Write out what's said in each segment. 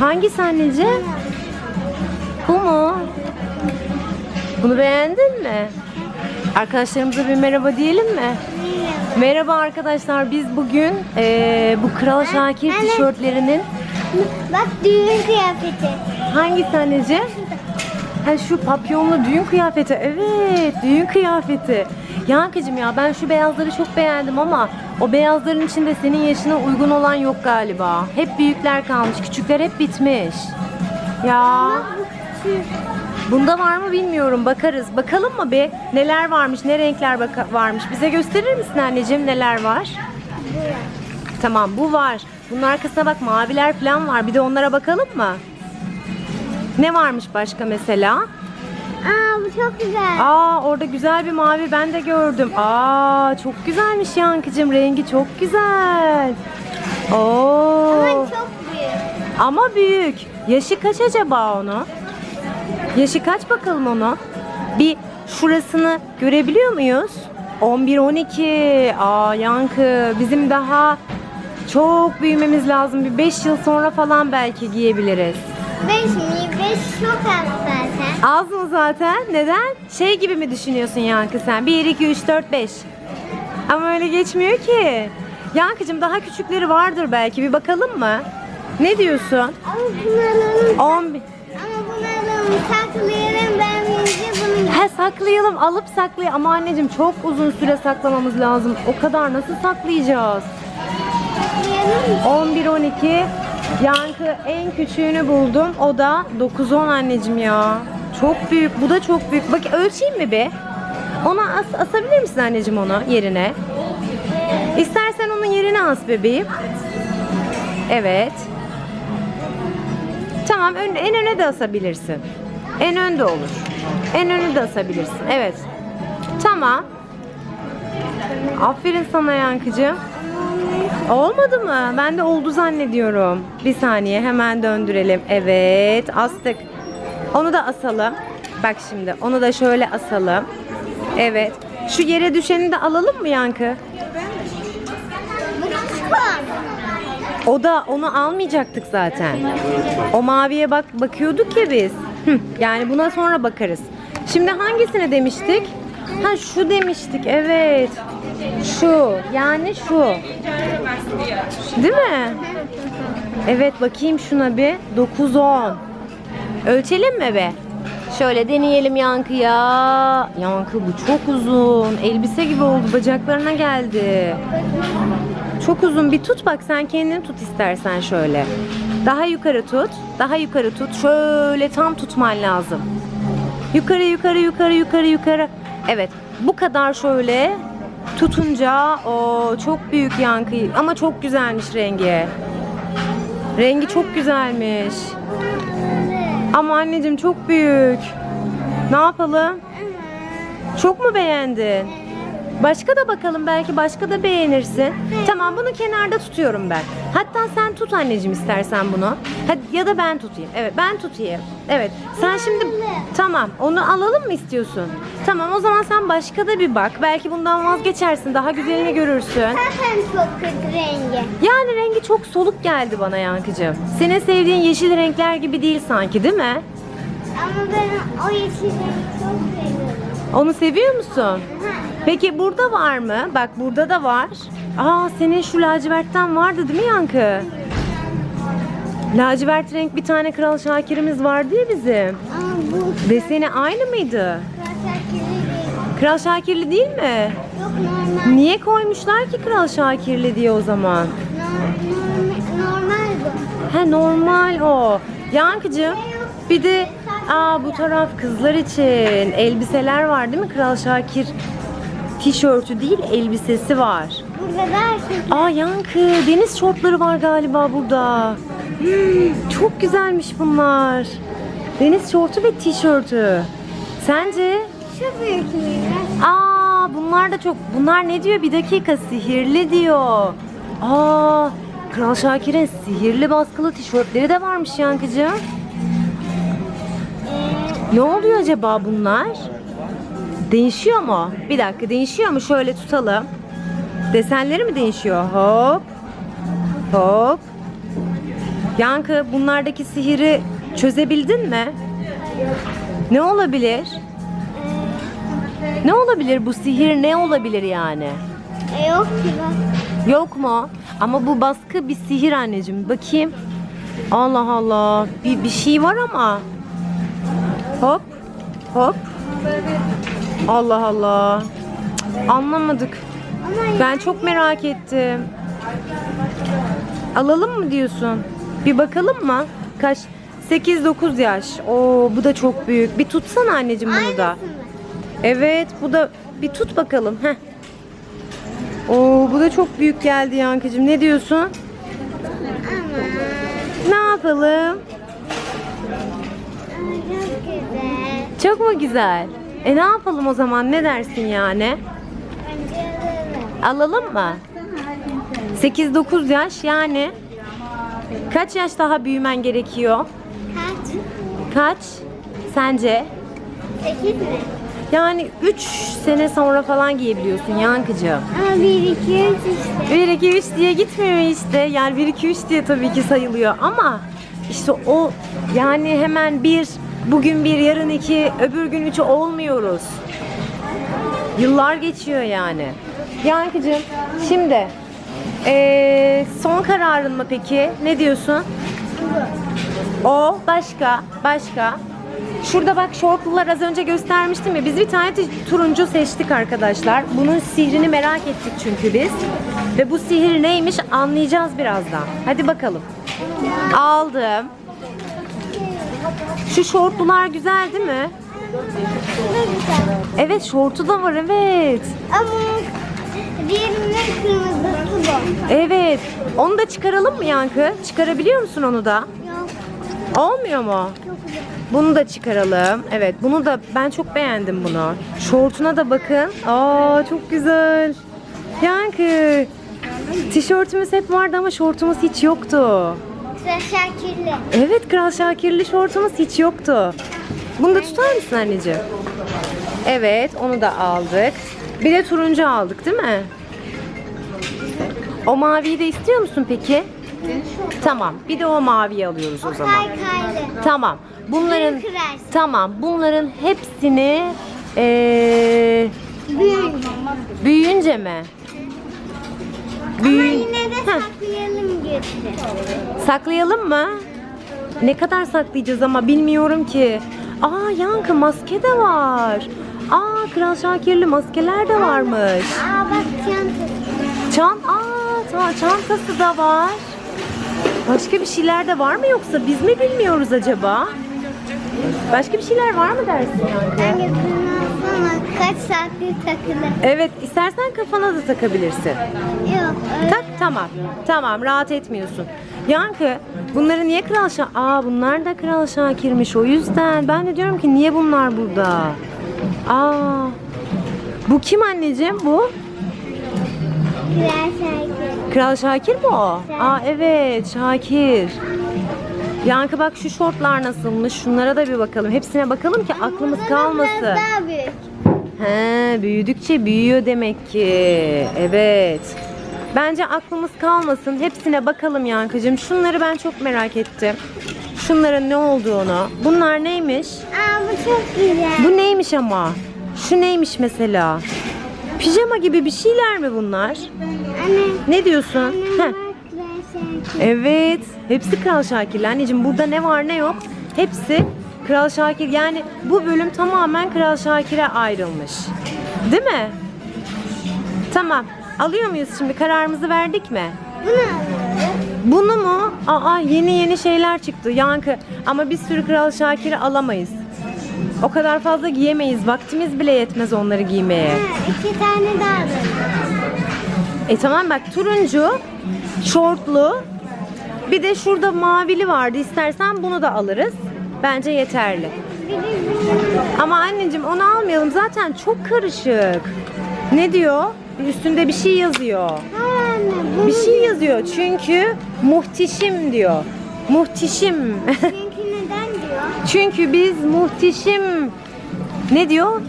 Hangisi anneciğim? Bu mu? Bunu beğendin mi? Arkadaşlarımıza bir merhaba diyelim mi? Merhaba arkadaşlar. Biz bugün eee, bu Kral Şakir Anne. tişörtlerinin Bak düğün kıyafeti. hangisi anneciğim? Ha şu papyonlu düğün kıyafeti. Evet, düğün kıyafeti. Yankıcım ya ben şu beyazları çok beğendim ama o beyazların içinde senin yaşına uygun olan yok galiba. Hep büyükler kalmış, küçükler hep bitmiş. Ya bunda var mı bilmiyorum. Bakarız. Bakalım mı bir? Neler varmış, ne renkler varmış. Bize gösterir misin anneciğim neler var? Tamam bu var. Bunun arkasına bak maviler falan var. Bir de onlara bakalım mı? Ne varmış başka mesela? Aa bu çok güzel. Aa orada güzel bir mavi ben de gördüm. Aa çok güzelmiş Yankıcığım. Rengi çok güzel. Oo. Ama çok büyük. Ama büyük. Yaşı kaç acaba onu? Yaşı kaç bakalım onu? Bir şurasını görebiliyor muyuz? 11-12. Aa yankı bizim daha çok büyümemiz lazım. Bir 5 yıl sonra falan belki giyebiliriz. Beş mi? Çok az zaten. Az mı zaten? Neden? Şey gibi mi düşünüyorsun Yankı sen? 1, 2, 3, 4, 5. Ama öyle geçmiyor ki. Yankıcığım daha küçükleri vardır belki. Bir bakalım mı? Ne diyorsun? Ama bunu alalım. 11. Ama bunu alalım. Saklayalım. Ben He saklayalım alıp saklayalım ama anneciğim çok uzun süre saklamamız lazım. O kadar nasıl saklayacağız? saklayalım. 11 12 Yankı en küçüğünü buldum. O da 9 10 anneciğim ya. Çok büyük. Bu da çok büyük. Bak ölçeyim mi be? Ona as asabilir misin anneciğim onu yerine? İstersen onun yerine as bebeğim. Evet. Tamam ön, en öne de asabilirsin. En önde olur. En önü de asabilirsin. Evet. Tamam. Aferin sana Yankıcığım. Olmadı mı? Ben de oldu zannediyorum. Bir saniye hemen döndürelim. Evet astık. Onu da asalım. Bak şimdi onu da şöyle asalım. Evet. Şu yere düşeni de alalım mı Yankı? O da onu almayacaktık zaten. O maviye bak bakıyorduk ya biz. Yani buna sonra bakarız. Şimdi hangisine demiştik? Ha şu demiştik evet. Şu yani şu. Değil mi? Evet bakayım şuna bir. 9 10. Ölçelim mi be? Şöyle deneyelim Yankı'ya. Yankı bu çok uzun. Elbise gibi oldu. Bacaklarına geldi. Çok uzun bir tut bak sen kendini tut istersen şöyle. Daha yukarı tut. Daha yukarı tut. Şöyle tam tutman lazım. Yukarı yukarı yukarı yukarı yukarı. Evet. Bu kadar şöyle tutunca o çok büyük yankı ama çok güzelmiş rengi. Rengi çok güzelmiş. Ama anneciğim çok büyük. Ne yapalım? Çok mu beğendin? Başka da bakalım belki başka da beğenirsin. Tamam bunu kenarda tutuyorum ben. Hatta sen tut anneciğim istersen bunu. Hadi ya da ben tutayım. Evet ben tutayım. Evet. Sen şimdi tamam onu alalım mı istiyorsun? Tamam o zaman sen başka da bir bak. Belki bundan vazgeçersin. Daha güzelini görürsün. Zaten çok kötü rengi. Yani rengi çok soluk geldi bana Yankıcığım. Senin sevdiğin yeşil renkler gibi değil sanki değil mi? Ama ben o yeşil rengi çok seviyorum. Onu seviyor musun? Ha. Peki burada var mı? Bak burada da var. Aa senin şu lacivertten vardı değil mi Yankı? Lacivert renk bir tane Kral Şakir'imiz vardı ya bizim. Deseni aynı mıydı? Kral Şakirli değil mi? Yok normal. Niye koymuşlar ki Kral Şakirli diye o zaman? Normal, normal bu. He normal o. Yankıcığım bir de aa bu taraf kızlar için elbiseler var değil mi? Kral Şakir tişörtü değil elbisesi var. Burada da erkek. Aa Yankı deniz şortları var galiba burada. Hmm, çok güzelmiş bunlar. Deniz şortu ve tişörtü. Sence? Şu büyük mü? Aa bunlar da çok. Bunlar ne diyor? Bir dakika sihirli diyor. Aa Kral Şakir'in sihirli baskılı tişörtleri de varmış Yankıcığım. Ee, Ne oluyor acaba bunlar? Değişiyor mu? Bir dakika değişiyor mu? Şöyle tutalım. Desenleri mi değişiyor? Hop. Hop. Yankı bunlardaki sihiri çözebildin mi? Ne olabilir? Ne olabilir bu sihir ne olabilir yani? E, yok ki bak. Yok mu? Ama bu baskı bir sihir anneciğim. Bakayım. Allah Allah. Bir, bir şey var ama. Hop. Hop. Allah Allah. Cık, Anlamadık. Ama Ben çok merak ettim. Alalım mı diyorsun? Bir bakalım mı? Kaç? 8-9 yaş. Oo bu da çok büyük. Bir tutsana anneciğim bunu da. Evet bu da bir tut bakalım. Heh. Oo bu da çok büyük geldi Yankıcığım. Ne diyorsun? Ama Ne yapalım? Çok mu güzel? E ne yapalım o zaman? Ne dersin yani? Alalım. Mı? 8-9 yaş yani. Kaç yaş daha büyümen gerekiyor? Kaç? Kaç? Sence? Sekiz mi? Yani 3 sene sonra falan giyebiliyorsun Yankıcığım. Ama bir, iki, üç işte. 1 2 3 diye gitmiyor işte. Yani 1 2 3 diye tabii ki sayılıyor ama işte o yani hemen bir bugün bir yarın iki öbür gün üçü olmuyoruz. Yıllar geçiyor yani. Yankıcığım şimdi eee, son kararın mı peki? Ne diyorsun? O başka başka. Şurada bak şortlular az önce göstermiştim ya. Biz bir tane turuncu seçtik arkadaşlar. Bunun sihrini merak ettik çünkü biz. Ve bu sihir neymiş anlayacağız birazdan. Hadi bakalım. Aldım. Şu şortlular güzel değil mi? Evet şortu da var evet. Ama diğerinin kırmızısı bu. Evet. Onu da çıkaralım mı Yankı? Çıkarabiliyor musun onu da? Yok. Olmuyor mu? Güzel. Bunu da çıkaralım. Evet bunu da ben çok beğendim bunu. Şortuna da bakın. Aa çok güzel. Yankı. Tişörtümüz hep vardı ama şortumuz hiç yoktu. Sıra Şakirli. Evet Kral Şakirli şortumuz hiç yoktu. Bunu da tutar mısın anneciğim? Evet onu da aldık. Bir de turuncu aldık değil mi? O maviyi de istiyor musun peki? Tamam. Bir de o maviyi alıyoruz o zaman. Kaykaylı. Tamam. Bunların tamam. Bunların hepsini Büyünce. büyüyünce mi? Ama Büyü- yine de Heh. saklayalım götürelim. Saklayalım mı? Ne kadar saklayacağız ama bilmiyorum ki. Aa yankı maske de var. Aa Kral Şakirli maskeler de varmış. Aa bak çantası. Çan, aa ta- çantası da var. Başka bir şeyler de var mı yoksa biz mi bilmiyoruz acaba? Başka bir şeyler var mı dersin yankı? Ben alsana kaç saattir takılı. Evet, istersen kafana da takabilirsin. Yok öyle. Tak, tamam. Tamam, rahat etmiyorsun. Yankı, bunları niye Kral Şakir... Aa, bunlar da Kral Şakir'miş o yüzden. Ben de diyorum ki niye bunlar burada? Aa, bu kim anneciğim bu? Kral Şakir. Kral Şakir mi o? Aa evet, Şakir. Yankı bak şu şortlar nasılmış? Şunlara da bir bakalım. Hepsine bakalım ki aklımız kalmasın. Biraz daha büyük. He, büyüdükçe büyüyor demek ki. Evet. Bence aklımız kalmasın. Hepsine bakalım Yankıcığım. Şunları ben çok merak ettim. Şunların ne olduğunu. Bunlar neymiş? Aa bu çok güzel. Bu neymiş ama? Şu neymiş mesela? Pijama gibi bir şeyler mi bunlar? Anne. Ne diyorsun? Annem Evet. Hepsi Kral Şakir'le. Anneciğim burada ne var ne yok. Hepsi Kral Şakir. Yani bu bölüm tamamen Kral Şakir'e ayrılmış. Değil mi? Tamam. Alıyor muyuz şimdi? Kararımızı verdik mi? Bunu. Bunu mu? Aa yeni yeni şeyler çıktı. Yankı. Ama bir sürü Kral Şakir'i alamayız. O kadar fazla giyemeyiz. Vaktimiz bile yetmez onları giymeye. Ha, iki tane daha alırız. E tamam bak turuncu, şortlu. Bir de şurada mavili vardı. İstersen bunu da alırız. Bence yeterli. Ama anneciğim onu almayalım. Zaten çok karışık. Ne diyor? Üstünde bir şey yazıyor. Bir şey yazıyor. Çünkü muhteşem diyor. Muhteşem. Çünkü neden diyor? Çünkü biz muhteşem ne diyor?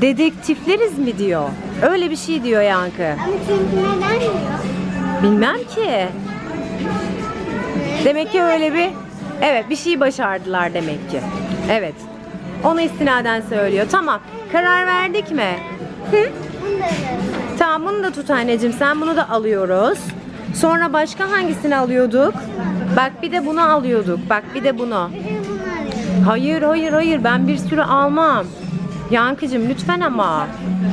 Dedektifleriz mi diyor. Öyle bir şey diyor Yankı. Ama çünkü neden diyor? Bilmem ki. Demek ki öyle bir evet bir şey başardılar demek ki. Evet. Onu istinaden söylüyor. Tamam. Karar verdik mi? Hı? Tamam bunu da tut anneciğim. Sen bunu da alıyoruz. Sonra başka hangisini alıyorduk? Bak bir de bunu alıyorduk. Bak bir de bunu. Hayır hayır hayır ben bir sürü almam. Yankıcığım lütfen ama.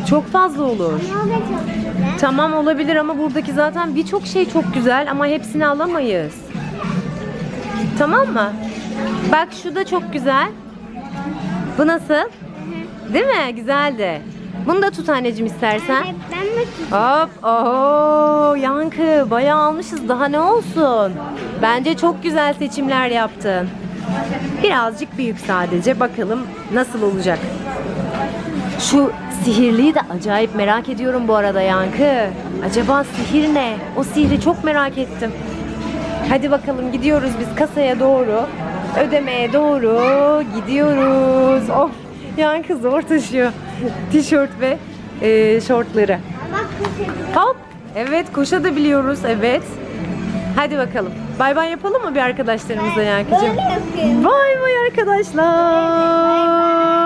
Çok fazla olur. Tamam olabilir ama buradaki zaten birçok şey çok güzel ama hepsini alamayız. Tamam mı? Bak şu da çok güzel. Bu nasıl? Değil mi? Güzeldi. Bunu da tut anneciğim istersen. Ben mi tutayım? Hop, oho, Yankı bayağı almışız daha ne olsun. Bence çok güzel seçimler yaptın. Birazcık büyük sadece bakalım nasıl olacak. Şu sihirliyi de acayip merak ediyorum bu arada Yankı. Acaba sihir ne? O sihri çok merak ettim. Hadi bakalım gidiyoruz biz kasaya doğru. Ödemeye doğru gidiyoruz. Of Yankı zor taşıyor tişört ve e, şortları. Hop. Evet koşabiliyoruz. Evet. Hadi bakalım. Bay bay yapalım mı bir arkadaşlarımızla Yankıcığım? Bay bay arkadaşlar.